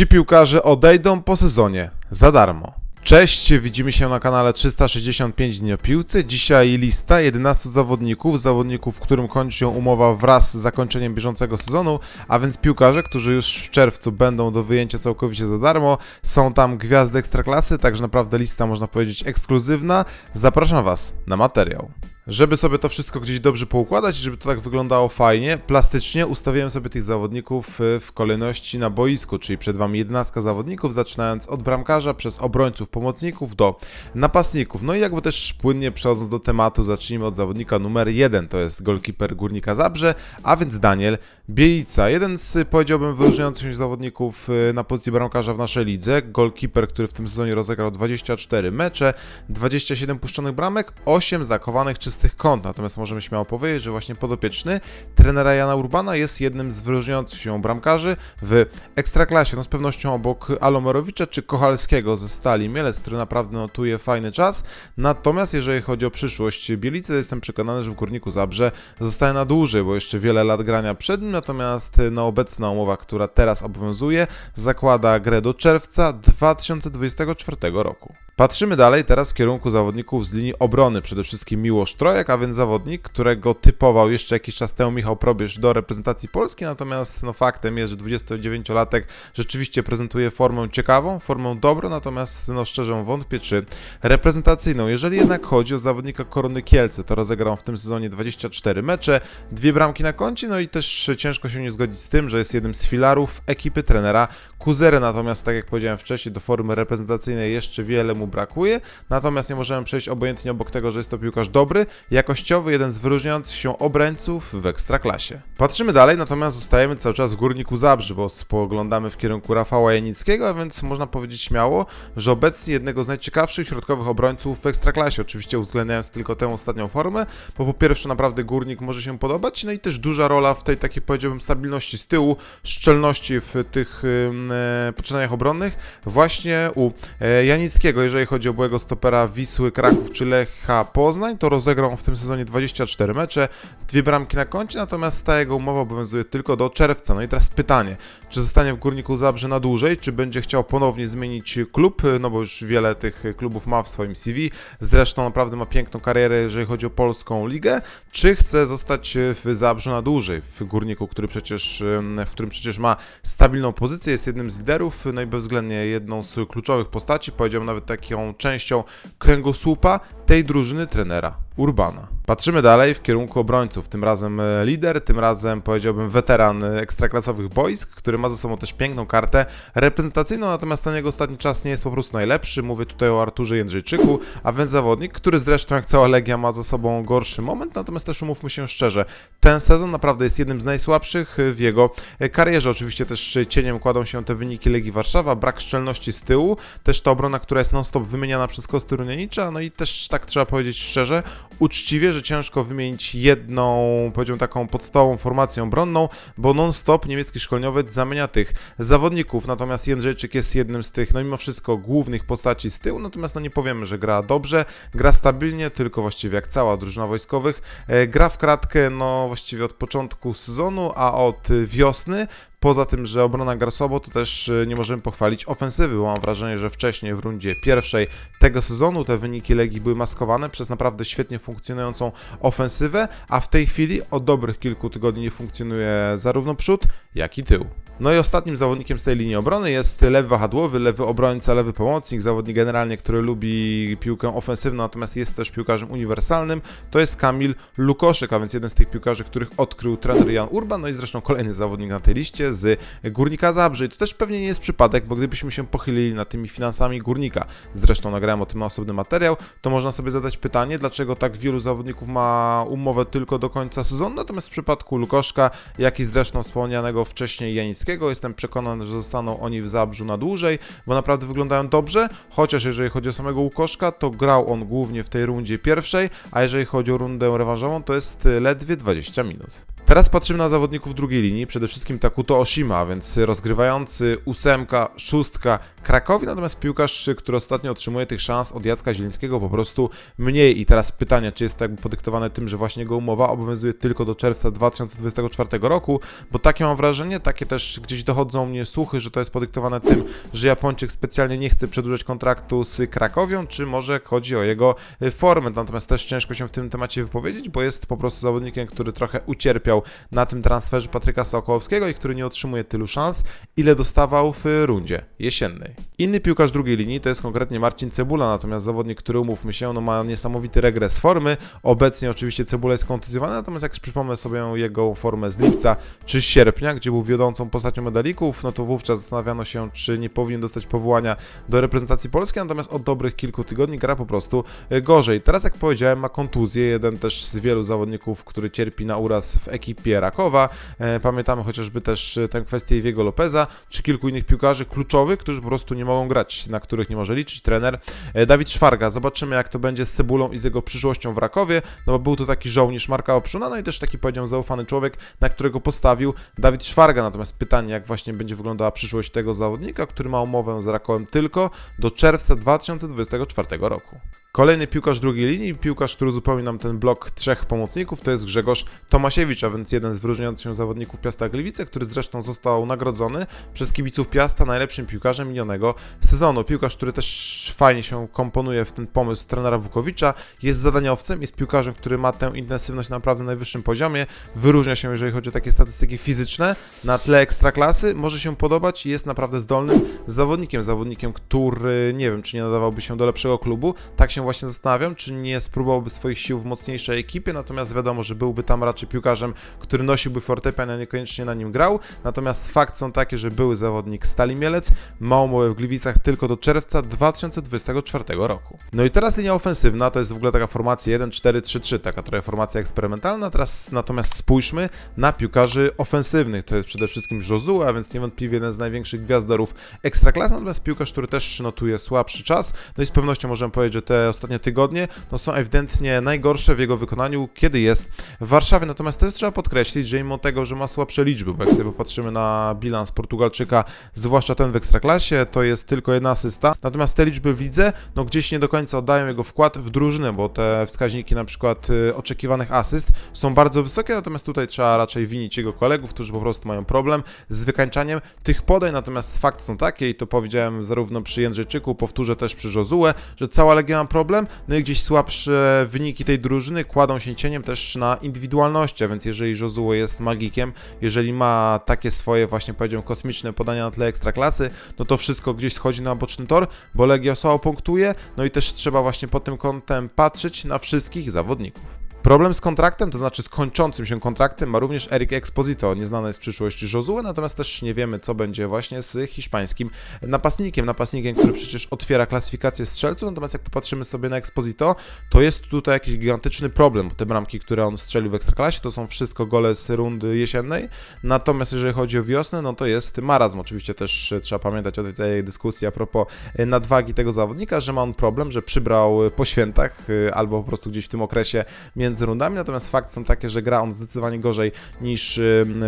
Ci piłkarze odejdą po sezonie za darmo. Cześć, widzimy się na kanale 365 dni o piłce. Dzisiaj lista 11 zawodników, zawodników, którym kończy się umowa wraz z zakończeniem bieżącego sezonu, a więc piłkarze, którzy już w czerwcu będą do wyjęcia całkowicie za darmo. Są tam gwiazdy ekstraklasy, także naprawdę lista można powiedzieć ekskluzywna. Zapraszam Was na materiał. Żeby sobie to wszystko gdzieś dobrze poukładać i żeby to tak wyglądało fajnie, plastycznie ustawiłem sobie tych zawodników y, w kolejności na boisku, czyli przed Wami 11 zawodników, zaczynając od bramkarza, przez obrońców, pomocników do napastników. No i jakby też płynnie przechodząc do tematu, zacznijmy od zawodnika numer 1, to jest golkiper Górnika Zabrze, a więc Daniel Bielica. Jeden z, powiedziałbym, wyróżniających się zawodników y, na pozycji bramkarza w naszej lidze. Golkiper, który w tym sezonie rozegrał 24 mecze, 27 puszczonych bramek, 8 zakowanych czystych kąt. Natomiast możemy śmiało powiedzieć, że właśnie podopieczny trenera Jana Urbana jest jednym z wyróżniających się bramkarzy w Ekstraklasie. No z pewnością obok Alomerowicza czy Kochalskiego ze Stali Mielec, który naprawdę notuje fajny czas. Natomiast jeżeli chodzi o przyszłość Bielicy, jestem przekonany, że w Górniku Zabrze zostaje na dłużej, bo jeszcze wiele lat grania przed nim, natomiast no, obecna umowa, która teraz obowiązuje, zakłada grę do czerwca 2024 roku. Patrzymy dalej teraz w kierunku zawodników z linii obrony, przede wszystkim Miłosz Trojak, a więc zawodnik, którego typował jeszcze jakiś czas temu Michał Probierz do reprezentacji Polski, natomiast no, faktem jest, że 29-latek rzeczywiście prezentuje formę ciekawą, formę dobrą, natomiast no, szczerze wątpię, czy reprezentacyjną. Jeżeli jednak chodzi o zawodnika Korony Kielce, to rozegrał w tym sezonie 24 mecze, dwie bramki na koncie, no i też ciężko się nie zgodzić z tym, że jest jednym z filarów ekipy trenera Kuzery, natomiast tak jak powiedziałem wcześniej, do formy reprezentacyjnej jeszcze wiele mu brakuje, natomiast nie możemy przejść obojętnie obok tego, że jest to piłkarz dobry, jakościowy, jeden z wyróżniających się obrońców w Ekstraklasie. Patrzymy dalej, natomiast zostajemy cały czas w Górniku Zabrzy, bo spoglądamy w kierunku Rafała Janickiego, a więc można powiedzieć śmiało, że obecnie jednego z najciekawszych środkowych obrońców w Ekstraklasie, oczywiście uwzględniając tylko tę ostatnią formę, bo po pierwsze naprawdę Górnik może się podobać, no i też duża rola w tej takiej powiedziałbym stabilności z tyłu, szczelności w tych poczynaniach obronnych właśnie u e, Janickiego, jeżeli chodzi o byłego stopera Wisły, Kraków czy Lecha Poznań, to rozegrał w tym sezonie 24 mecze, dwie bramki na koncie, natomiast ta jego umowa obowiązuje tylko do czerwca. No i teraz pytanie, czy zostanie w Górniku Zabrze na dłużej, czy będzie chciał ponownie zmienić klub, no bo już wiele tych klubów ma w swoim CV, zresztą naprawdę ma piękną karierę, jeżeli chodzi o polską ligę, czy chce zostać w Zabrzu na dłużej, w Górniku, który przecież, w którym przecież ma stabilną pozycję, jest jednym z liderów, no i bezwzględnie jedną z kluczowych postaci, powiedziałbym nawet taką częścią kręgosłupa tej drużyny trenera Urbana. Patrzymy dalej w kierunku obrońców, tym razem e, lider, tym razem powiedziałbym weteran e, ekstraklasowych boisk, który ma ze sobą też piękną kartę reprezentacyjną, natomiast ten jego ostatni czas nie jest po prostu najlepszy. Mówię tutaj o Arturze Jędrzejczyku, a więc zawodnik, który zresztą jak cała Legia ma za sobą gorszy moment, natomiast też umówmy się szczerze, ten sezon naprawdę jest jednym z najsłabszych w jego e, karierze. Oczywiście też cieniem kładą się te wyniki Legii Warszawa, brak szczelności z tyłu, też ta obrona, która jest non-stop wymieniana przez Kosty Runienicza, no i też tak trzeba powiedzieć szczerze, uczciwie, że ciężko wymienić jedną, powiedziałbym taką podstawową formację obronną, bo non-stop niemiecki szkoleniowiec zamienia tych zawodników, natomiast Jędrzejczyk jest jednym z tych, no mimo wszystko, głównych postaci z tyłu, natomiast no nie powiemy, że gra dobrze, gra stabilnie, tylko właściwie jak cała drużyna wojskowych, e, gra w kratkę, no właściwie od początku sezonu, a od wiosny, Poza tym, że obrona gra słabo, to też y, nie możemy pochwalić ofensywy, bo mam wrażenie, że wcześniej w rundzie pierwszej tego sezonu te wyniki Legii były maskowane przez naprawdę świetnie funkcjonującą ofensywę, a w tej chwili od dobrych kilku tygodni nie funkcjonuje zarówno przód, jak i tył. No i ostatnim zawodnikiem z tej linii obrony jest lewy wahadłowy, lewy obrońca, lewy pomocnik, zawodnik generalnie, który lubi piłkę ofensywną, natomiast jest też piłkarzem uniwersalnym. To jest Kamil Lukoszyk, a więc jeden z tych piłkarzy, których odkrył trener Jan Urban, no i zresztą kolejny zawodnik na tej liście z Górnika Zabrze. I to też pewnie nie jest przypadek, bo gdybyśmy się pochylili nad tymi finansami Górnika, zresztą nagrałem o tym osobny materiał, to można sobie zadać pytanie, dlaczego tak wielu zawodników ma umowę tylko do końca sezonu, natomiast w przypadku Lukoszka, jak i zresztą wspomnianego wcześniej Janickiego, Jestem przekonany, że zostaną oni w Zabrzu na dłużej, bo naprawdę wyglądają dobrze, chociaż jeżeli chodzi o samego Łukoszka, to grał on głównie w tej rundzie pierwszej, a jeżeli chodzi o rundę rewanżową, to jest ledwie 20 minut. Teraz patrzymy na zawodników drugiej linii, przede wszystkim Takuto Oshima, więc rozgrywający ósemka, szóstka Krakowi, natomiast piłkarz, który ostatnio otrzymuje tych szans od Jacka Zielińskiego po prostu mniej. I teraz pytanie, czy jest to jakby podyktowane tym, że właśnie jego umowa obowiązuje tylko do czerwca 2024 roku, bo takie mam wrażenie, takie też gdzieś dochodzą mnie słuchy, że to jest podyktowane tym, że Japończyk specjalnie nie chce przedłużać kontraktu z Krakowią, czy może chodzi o jego formę. Natomiast też ciężko się w tym temacie wypowiedzieć, bo jest po prostu zawodnikiem, który trochę ucierpiał na tym transferze Patryka Sokołowskiego i który nie otrzymuje tylu szans, ile dostawał w rundzie jesiennej. Inny piłkarz drugiej linii to jest konkretnie Marcin Cebula, natomiast zawodnik, który umówmy się, no ma niesamowity regres formy. Obecnie oczywiście Cebula jest kontuzjowany, natomiast jak przypomnę sobie jego formę z lipca czy sierpnia, gdzie był wiodącą postacią medalików, no to wówczas zastanawiano się, czy nie powinien dostać powołania do reprezentacji Polski, natomiast od dobrych kilku tygodni gra po prostu e, gorzej. Teraz, jak powiedziałem, ma kontuzję, jeden też z wielu zawodników, który cierpi na uraz w ekipie Rakowa. E, Pamiętamy chociażby też e, tę kwestię Iwiego Lopeza, czy kilku innych piłkarzy kluczowych, którzy po prostu nie mogą grać, na których nie może liczyć trener e, Dawid Szwarga. Zobaczymy, jak to będzie z Cebulą i z jego przyszłością w Rakowie, no bo był to taki żołnierz Marka Oprzuna, no i też taki, powiedziałem, zaufany człowiek, na którego postawił Dawid Szwarga. Natomiast pytanie, jak właśnie będzie wyglądała przyszłość tego zawodnika, który ma umowę z Rakowem tylko do czerwca 2024 roku. Kolejny piłkarz drugiej linii, piłkarz, który uzupełni nam ten blok trzech pomocników, to jest Grzegorz Tomasiewicz, a więc jeden z wyróżniających się zawodników Piasta Gliwice, który zresztą został nagrodzony przez kibiców Piasta najlepszym piłkarzem minionego sezonu. Piłkarz, który też fajnie się komponuje w ten pomysł trenera Wukowicza, jest zadaniowcem, jest piłkarzem, który ma tę intensywność na naprawdę najwyższym poziomie, wyróżnia się, jeżeli chodzi o takie statystyki fizyczne, na tle ekstraklasy, może się podobać i jest naprawdę zdolnym zawodnikiem, zawodnikiem, który nie wiem, czy nie nadawałby się do lepszego klubu, tak się właśnie zastanawiam, czy nie spróbowałby swoich sił w mocniejszej ekipie, natomiast wiadomo, że byłby tam raczej piłkarzem, który nosiłby fortepian, a niekoniecznie na nim grał. Natomiast fakt są takie, że były zawodnik Stali Mielec, ma umowę w Gliwicach tylko do czerwca 2024 roku. No i teraz linia ofensywna, to jest w ogóle taka formacja 1-4-3-3, taka trochę formacja eksperymentalna. Teraz natomiast spójrzmy na piłkarzy ofensywnych. To jest przede wszystkim Josue, a więc niewątpliwie jeden z największych gwiazdorów ekstraklasy, natomiast piłkarz, który też notuje słabszy czas. No i z pewnością możemy powiedzieć, że te ostatnie tygodnie no, są ewidentnie najgorsze w jego wykonaniu, kiedy jest w Warszawie. Natomiast też trzeba podkreślić, że mimo tego, że ma słabsze liczby, bo jak sobie popatrzymy na bilans Portugalczyka, zwłaszcza ten w Ekstraklasie, to jest tylko jedna asysta. Natomiast te liczby w lidze, no gdzieś nie do końca oddają jego wkład w drużynę, bo te wskaźniki na przykład y, oczekiwanych asyst są bardzo wysokie, natomiast tutaj trzeba raczej winić jego kolegów, którzy po prostu mają problem z wykańczaniem tych podań. Natomiast fakty są takie, i to powiedziałem zarówno przy Jędrzejczyku, powtórzę też przy Josue, że cała Legia ma problem, no i gdzieś słabsze wyniki tej drużyny kładą się cieniem też na indywidualności, a więc jeżeli Josue jest magikiem, jeżeli ma takie swoje właśnie powiedziałem kosmiczne podania na tle ekstraklasy, no to wszystko gdzieś schodzi na boczny tor, bo Legia słabo punktuje, no i też trzeba właśnie pod tym kątem patrzeć na wszystkich zawodników. Problem z kontraktem, to znaczy z kończącym się kontraktem, ma również Eric Exposito. Nieznana jest przyszłość Josue, natomiast też nie wiemy, co będzie właśnie z hiszpańskim napastnikiem. Napastnikiem, który przecież otwiera klasyfikację strzelców, natomiast jak popatrzymy sobie na Exposito, to jest tutaj jakiś gigantyczny problem, te bramki, które on strzelił w Ekstraklasie, to są wszystko gole z rundy jesiennej, natomiast jeżeli chodzi o wiosnę, no to jest marazm. Oczywiście też trzeba pamiętać o tej dyskusji a propos nadwagi tego zawodnika, że ma on problem, że przybrał po świętach albo po prostu gdzieś w tym okresie między między rundami, natomiast fakt są takie, że gra on zdecydowanie gorzej niż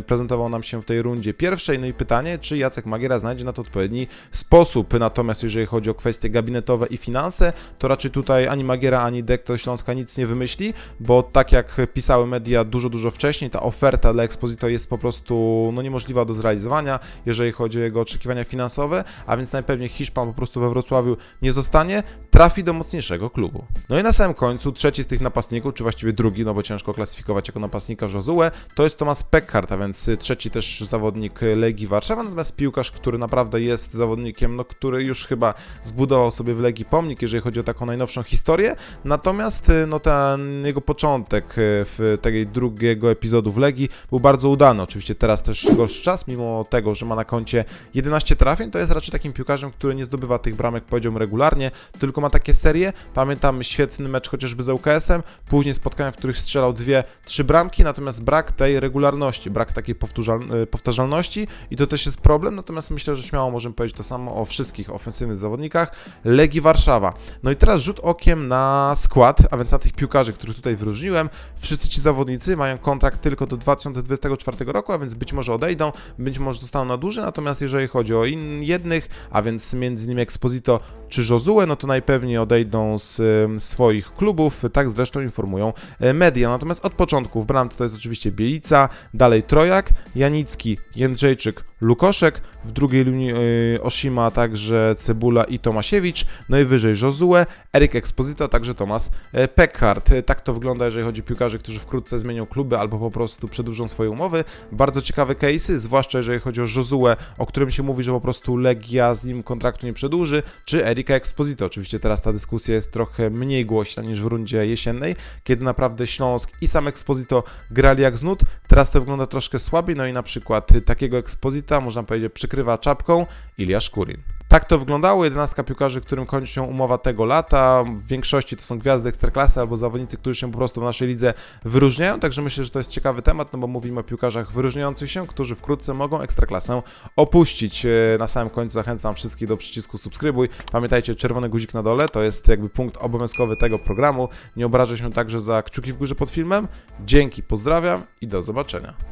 prezentował nam się w tej rundzie pierwszej. No i pytanie, czy Jacek Magiera znajdzie na to odpowiedni sposób. Natomiast jeżeli chodzi o kwestie gabinetowe i finanse, to raczej tutaj ani Magiera, ani Dekto Śląska nic nie wymyśli, bo tak jak pisały media dużo, dużo wcześniej, ta oferta dla Exposito jest po prostu no, niemożliwa do zrealizowania, jeżeli chodzi o jego oczekiwania finansowe, a więc najpewniej Hiszpan po prostu we Wrocławiu nie zostanie, trafi do mocniejszego klubu. No i na samym końcu trzeci z tych napastników, czy właściwie drugi, no bo ciężko klasyfikować jako napastnika Josue, to jest Tomasz Peckhardt, a więc trzeci też zawodnik Legii Warszawa, natomiast piłkarz, który naprawdę jest zawodnikiem, no który już chyba zbudował sobie w Legii pomnik, jeżeli chodzi o taką najnowszą historię, natomiast no ten jego początek w tej drugiego epizodu w Legii był bardzo udany, oczywiście teraz też gorszy czas, mimo tego, że ma na koncie 11 trafień, to jest raczej takim piłkarzem, który nie zdobywa tych bramek, powiedziałbym, regularnie, tylko ma takie serie, pamiętam świetny mecz chociażby z UKS-em, później spotkanie w których strzelał dwie, trzy bramki, natomiast brak tej regularności, brak takiej e, powtarzalności i to też jest problem, natomiast myślę, że śmiało możemy powiedzieć to samo o wszystkich ofensywnych zawodnikach Legii Warszawa. No i teraz rzut okiem na skład, a więc na tych piłkarzy, których tutaj wyróżniłem. Wszyscy ci zawodnicy mają kontrakt tylko do 2024 roku, a więc być może odejdą, być może zostaną na dłużej, natomiast jeżeli chodzi o in, jednych, a więc między innymi Exposito czy Josue, no to najpewniej odejdą z swoich klubów, tak zresztą informują e, media. Natomiast od początku w bramce to jest oczywiście Bielica, dalej Trojak, Janicki, Jędrzejczyk, Lukoszek, w drugiej linii y, Oshima, także Cebula i Tomasiewicz, no i wyżej Josue, Erik Exposito, także Tomas e, Peckhardt. E, Tak to wygląda, jeżeli chodzi o piłkarzy, którzy wkrótce zmienią kluby albo po prostu przedłużą swoje umowy. Bardzo ciekawe case'y, zwłaszcza jeżeli chodzi o Josue, o którym się mówi, że po prostu Legia z nim kontraktu nie przedłuży, czy Erika Exposito. Oczywiście teraz ta dyskusja jest trochę mniej głośna niż w rundzie jesiennej, kiedy naprawdę Śląsk i sam Exposito grali jak z nut. Teraz to wygląda troszkę słabiej, no i na przykład takiego Exposita, można powiedzieć, przykrywa czapką Ilya Szkurin. Tak to wyglądało, 11 piłkarzy, którym kończy się umowa tego lata. W większości to są gwiazdy ekstraklasy albo zawodnicy, którzy się po prostu w naszej lidze wyróżniają, także myślę, że to jest ciekawy temat, no bo mówimy o piłkarzach wyróżniających się, którzy wkrótce mogą ekstraklasę opuścić. E, Na samym końcu zachęcam wszystkich do przycisku subskrybuj. Pamiętajcie, czerwony guzik na dole to jest jakby punkt obowiązkowy tego programu. Nie obrażę się także za kciuki w górze pod filmem. Dzięki, pozdrawiam i do zobaczenia.